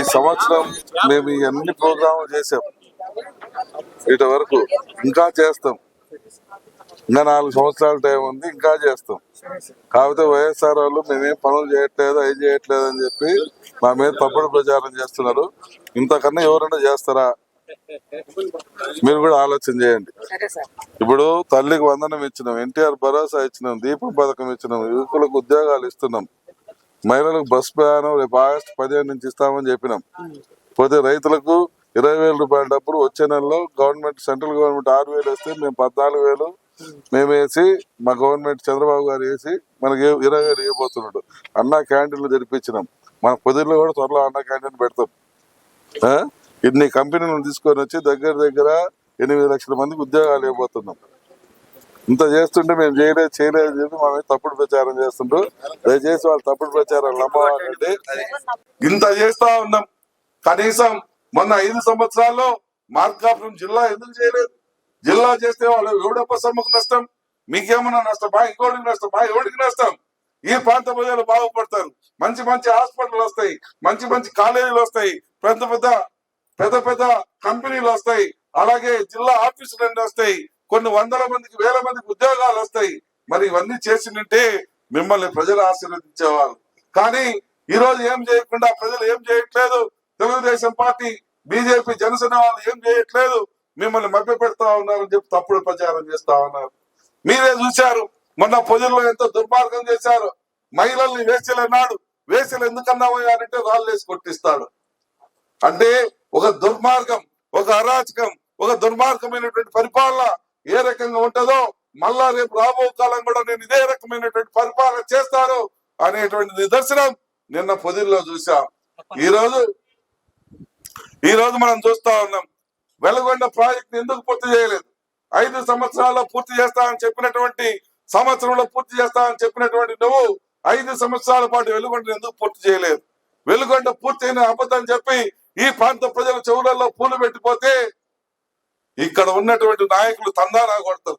ఈ సంవత్సరం మేము అన్ని ప్రోగ్రాములు చేసాం ఇటు వరకు ఇంకా చేస్తాం. ఇంకా నాలుగు సంవత్సరాల టైం ఉంది ఇంకా చేస్తాం. కాకపోతే వైఎస్ఆర్ వాళ్ళు మేమేం పనులు చేయట్లేదు అవి చేయట్లేదు అని చెప్పి మా మీద తప్పుడు ప్రచారం చేస్తున్నారు. ఇంతకన్నా ఎవరైనా చేస్తారా? మీరు కూడా ఆలోచన చేయండి. ఇప్పుడు తల్లికి వందనం ఇచ్చినాం ఎన్టీఆర్ భరోసా ఇచ్చినాం దీపం పథకం ఇచ్చినాం యువకులకు ఉద్యోగాలు ఇస్తున్నాం. మహిళలకు బస్ ప్రయాణం రేపు ఆగస్టు పదిహేను నుంచి ఇస్తామని చెప్పినాం. పోతే రైతులకు ఇరవై వేల రూపాయల డబ్బులు వచ్చే నెలలో గవర్నమెంట్ సెంట్రల్ గవర్నమెంట్ ఆరు వేలు వేస్తే మేము పద్నాలుగు వేలు మేము వేసి మా గవర్నమెంట్ చంద్రబాబు గారు వేసి మనకి ఇరవై వేలు ఇవ్వబోతున్నాడు. అన్న క్యాంటీన్లు జరిపించినాం. మన పొదిలో కూడా త్వరలో అన్న క్యాంటీన్ పెడతాం. ఇన్ని కంపెనీలను తీసుకొని వచ్చి దగ్గర దగ్గర ఎనిమిది లక్షల మందికి ఉద్యోగాలు ఇవ్వబోతున్నాం. ఇంత చేస్తుంటే మేము చేయలేదు చేయలేదు చెప్పి మా మీద తప్పుడు ప్రచారం చేస్తుండ్రు. దయచేసి వాళ్ళు తప్పుడు ప్రచారం నమ్మవాలండి. ఇంత చేస్తా ఉన్నాం. కనీసం మొన్న ఐదు సంవత్సరాల్లో మార్కాపురం జిల్లా ఎందుకు చేయలేదు? జిల్లా చేస్తే వాళ్ళు ఎవడప్ప సమ్మకు నష్టం? మీకేమన్నా నష్టమా? ఇంకోటికి నష్టమా? ఎవరికి నష్టం? ఈ ప్రాంత ప్రజలు బాగుపడతారు. మంచి మంచి హాస్పిటల్ వస్తాయి. మంచి మంచి కాలేజీలు వస్తాయి. పెద్ద పెద్ద పెద్ద పెద్ద కంపెనీలు వస్తాయి. అలాగే జిల్లా ఆఫీసులు అన్ని వస్తాయి. కొన్ని వందల మందికి వేల మందికి ఉద్యోగాలు వస్తాయి. మరి ఇవన్నీ చేసినట్టే మిమ్మల్ని ప్రజలు ఆశీర్వదించేవాళ్ళు కానీ ఈ రోజు ఏం చేయకుండా ప్రజలు ఏం చేయట్లేదు. తెలుగుదేశం పార్టీ బీజేపీ జనసేన వాళ్ళు ఏం చేయట్లేదు. మిమ్మల్ని మభ్య పెడతా ఉన్నారని చెప్పి తప్పుడు ప్రచారం చేస్తా ఉన్నారు. మీరే చూశారు మొన్న ప్రజల్లో ఎంతో దుర్మార్గం చేశారు. మహిళల్ని వేసలేనాడు వేసలు ఎందుకన్నావయ్యా అంటే రాళ్ళు వేసి కొట్టిస్తాడు. అంటే ఒక దుర్మార్గం ఒక అరాచకం ఒక దుర్మార్గమైనటువంటి పరిపాలన ఏ రకంగా ఉంటుందో మళ్ళా రేపు రాబో కాలం కూడా నేను ఇదే రకమైనటువంటి పరిపాలన చేస్తాను అనేటువంటి నిదర్శనం నిన్న పొదిల్లో చూసాం ఈ రోజు ఈ రోజు మనం చూస్తా ఉన్నాం. వెలగొండ ప్రాజెక్ట్ ఎందుకు పూర్తి చేయలేదు? ఐదు సంవత్సరాల్లో పూర్తి చేస్తామని చెప్పినటువంటి సంవత్సరంలో పూర్తి చేస్తామని చెప్పినటువంటి నువ్వు ఐదు సంవత్సరాల పాటు వెలుగొండ ఎందుకు పూర్తి చేయలేదు? వెలుగొండ పూర్తయిన అబద్ధం చెప్పి ఈ ప్రాంత ప్రజల చెవులలో పూలు పెట్టిపోతే ఇక్కడ ఉన్నటువంటి నాయకులు తందానా కొడతారు.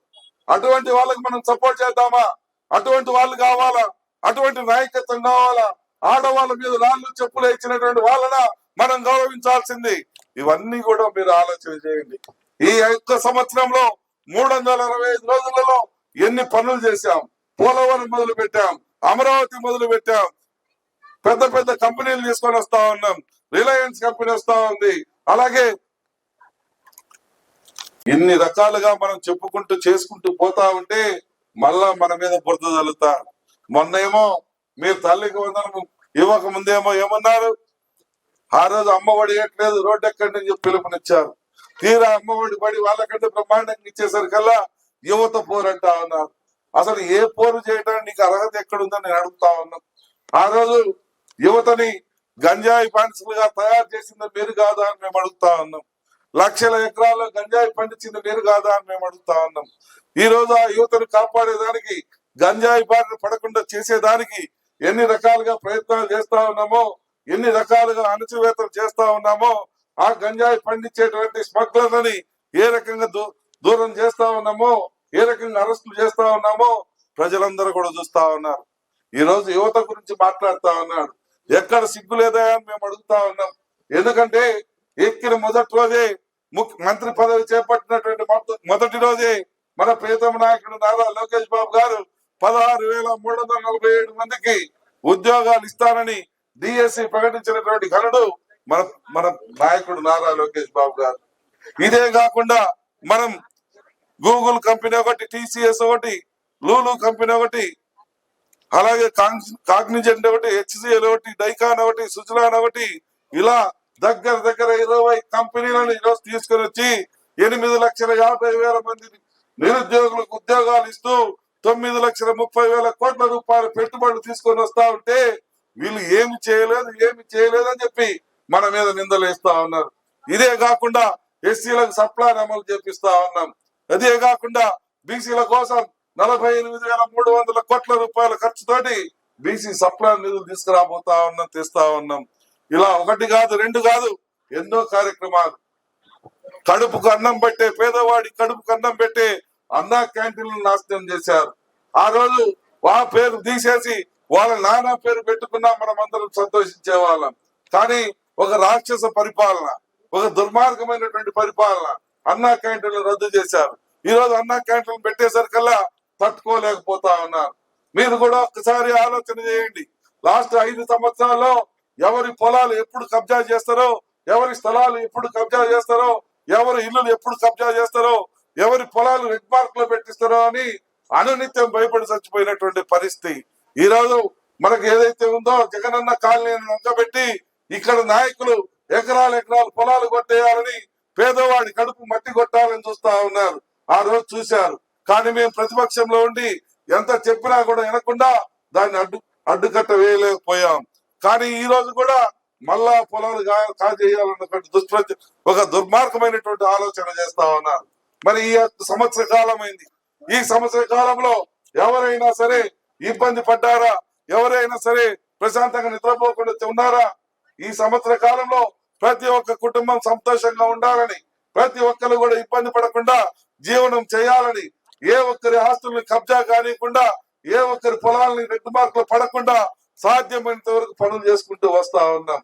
అటువంటి వాళ్ళకి మనం సపోర్ట్ చేద్దామా? అటువంటి వాళ్ళు కావాలా? అటువంటి నాయకత్వం కావాలా? ఆడవాళ్ళ మీద రాళ్ళు చెప్పులు ఇచ్చినటువంటి వాళ్ళన మనం గౌరవించాల్సింది? ఇవన్నీ కూడా మీరు ఆలోచన చేయండి. ఈ యొక్క సంవత్సరంలో మూడు వందల అరవై ఐదు రోజులలో ఎన్ని పనులు చేశాం? పోలవరం మొదలు పెట్టాం అమరావతి మొదలు పెట్టాం. పెద్ద పెద్ద కంపెనీలు తీసుకొని వస్తా ఉన్నాం. రిలయన్స్ కంపెనీ వస్తా ఉంది. అలాగే ఇన్ని రకాలుగా మనం చెప్పుకుంటూ చేసుకుంటూ పోతా ఉంటే మళ్ళా మన మీద బురద మొన్న ఏమో మీరు తల్లికి వందనం ఇవ్వక ముందేమో ఏమన్నారు? ఆ రోజు అమ్మఒడి ఇవ్వట్లేదు రోడ్డు ఎక్కడి నుంచి పిలుపునిచ్చారు. తీరా అమ్మఒడి పడి వాళ్ళకంటే బ్రహ్మాండంగా ఇచ్చేసరికల్లా యువత పోరంటా ఉన్నారు. అసలు ఏ పోరు చేయడానికి నీకు అర్హత ఎక్కడుందని నేను అడుగుతా ఉన్నాను ఆ రోజు యువతని గంజాయి పాన్సులుగా తయారు చేసింది మీరు కాదా అని మేము అడుగుతా ఉన్నాం. లక్షల ఎకరాల్లో గంజాయి పండించింది మీరు కాదా అని మేము అడుగుతా ఉన్నాం. ఈ రోజు ఆ యువతను కాపాడేదానికి గంజాయి బారిన పడకుండా చేసేదానికి ఎన్ని రకాలుగా ప్రయత్నాలు చేస్తా ఉన్నామో ఎన్ని రకాలుగా అణచివేతలు చేస్తా ఉన్నామో ఆ గంజాయి పండించేటువంటి స్మగ్లర్లని ఏ రకంగా దూ- దూరం చేస్తా ఉన్నామో ఏ రకంగా అరెస్టులు చేస్తా ఉన్నామో ప్రజలందరూ కూడా చూస్తా ఉన్నారు. ఈ రోజు యువత గురించి మాట్లాడుతా ఉన్నాడు. ఎక్కడ సిగ్గు లేదా అని మేము అడుగుతా ఉన్నాం. ఎందుకంటే ఎక్కిన మొదటి రోజే ముఖ్య మంత్రి పదవి చేపట్టినటువంటి మొదటి రోజే మన ప్రీతమ నాయకుడు నారా లోకేష్ బాబు గారు పదహారు వేల మూడు వందల నలభై ఏడు మందికి ఉద్యోగాలు ఇస్తానని డిఎస్సి ప్రకటించినటువంటి ఘనుడు మన మన నాయకుడు నారా లోకేష్ బాబు గారు. ఇదే కాకుండా మనం గూగుల్ కంపెనీ ఒకటి టీసీఎస్ ఒకటి లూలు కంపెనీ ఒకటి అలాగే కాగ్నిజెంట్ ఒకటి హెచ్సిఎల్ ఒకటి డైకాన్ ఒకటి సుజలాన్ ఒకటి ఇలా దగ్గర దగ్గర ఇరవై కంపెనీలను ఈరోజు తీసుకొని వచ్చి ఎనిమిది లక్షల యాభై వేల మంది నిరుద్యోగులకు ఉద్యోగాలు ఇస్తూ తొమ్మిది లక్షల ముప్పై వేల కోట్ల రూపాయల పెట్టుబడులు తీసుకొని వస్తా ఉంటే వీళ్ళు ఏమి చేయలేదు ఏమి చేయలేదు అని చెప్పి మన మీద నిందలు వేస్తా ఉన్నారు. ఇదే కాకుండా ఎస్సీలకు సప్లాన్ అమలు చేపిస్తా ఉన్నాం. అదే కాకుండా బీసీల కోసం నలభై ఎనిమిది వేల మూడు వందల కోట్ల రూపాయల ఖర్చుతోటి బీసీ సప్లాన్ నిధులు తీసుకురాబోతా ఉన్నాం తెస్తా ఉన్నాం. ఇలా ఒకటి కాదు రెండు కాదు ఎన్నో కార్యక్రమాలు. కడుపుకు అన్నం పెట్టే పేదవాడి కడుపుకు అన్నం పెట్టే అన్నా క్యాంటీన్లు నాశనం చేశారు. ఆ రోజు ఆ పేరు తీసేసి వాళ్ళ నానా పేరు పెట్టుకున్నా మనం అందరం సంతోషించే వాళ్ళం. కానీ ఒక రాక్షస పరిపాలన ఒక దుర్మార్గమైనటువంటి పరిపాలన అన్నా క్యాంటీన్లు రద్దు చేశారు. ఈ రోజు అన్నా క్యాంటీన్లు పెట్టేసరికల్లా తట్టుకోలేకపోతా ఉన్నారు. మీరు కూడా ఒక్కసారి ఆలోచన చేయండి. లాస్ట్ ఐదు సంవత్సరాల్లో ఎవరి పొలాలు ఎప్పుడు కబ్జా చేస్తారో ఎవరి స్థలాలు ఎప్పుడు కబ్జా చేస్తారో ఎవరి ఇల్లులు ఎప్పుడు కబ్జా చేస్తారో ఎవరి పొలాలు రెడ్ మార్క్లో పెట్టిస్తారో అని అనునిత్యం భయపడి చచ్చిపోయినటువంటి పరిస్థితి. ఈ రోజు మనకు ఏదైతే ఉందో జగనన్న కాలనీని వంకబెట్టి ఇక్కడ నాయకులు ఎకరాలు ఎకరాలు పొలాలు కొట్టేయాలని పేదవాడి కడుపు మట్టి కొట్టాలని చూస్తా ఉన్నారు. ఆ రోజు చూశారు. కానీ మేము ప్రతిపక్షంలో ఉండి ఎంత చెప్పినా కూడా వినకుండా దాన్ని అడ్డు అడ్డుకట్ట వేయలేకపోయాం. కానీ ఈ రోజు కూడా మళ్ళా పొలాలు కాజేయాలన్నటువంటి దుష్ప్రతి ఒక దుర్మార్గమైనటువంటి ఆలోచన చేస్తా ఉన్నారు. మరి ఈ సంవత్సర కాలం అయింది ఈ సంవత్సర కాలంలో ఎవరైనా సరే ఇబ్బంది పడ్డారా? ఎవరైనా సరే ప్రశాంతంగా నిద్రపోకుండా ఉన్నారా? ఈ సంవత్సర కాలంలో ప్రతి ఒక్క కుటుంబం సంతోషంగా ఉండాలని ప్రతి ఒక్కరు కూడా ఇబ్బంది పడకుండా జీవనం చేయాలని ఏ ఒక్కరి ఆస్తుల్ని కబ్జా కానివ్వకుండా ఏ ఒక్కరి పొలాలని రెడ్ మార్కులు పడకుండా సాధ్యమైనంత వరకు పనులు చేసుకుంటూ వస్తా ఉన్నాం.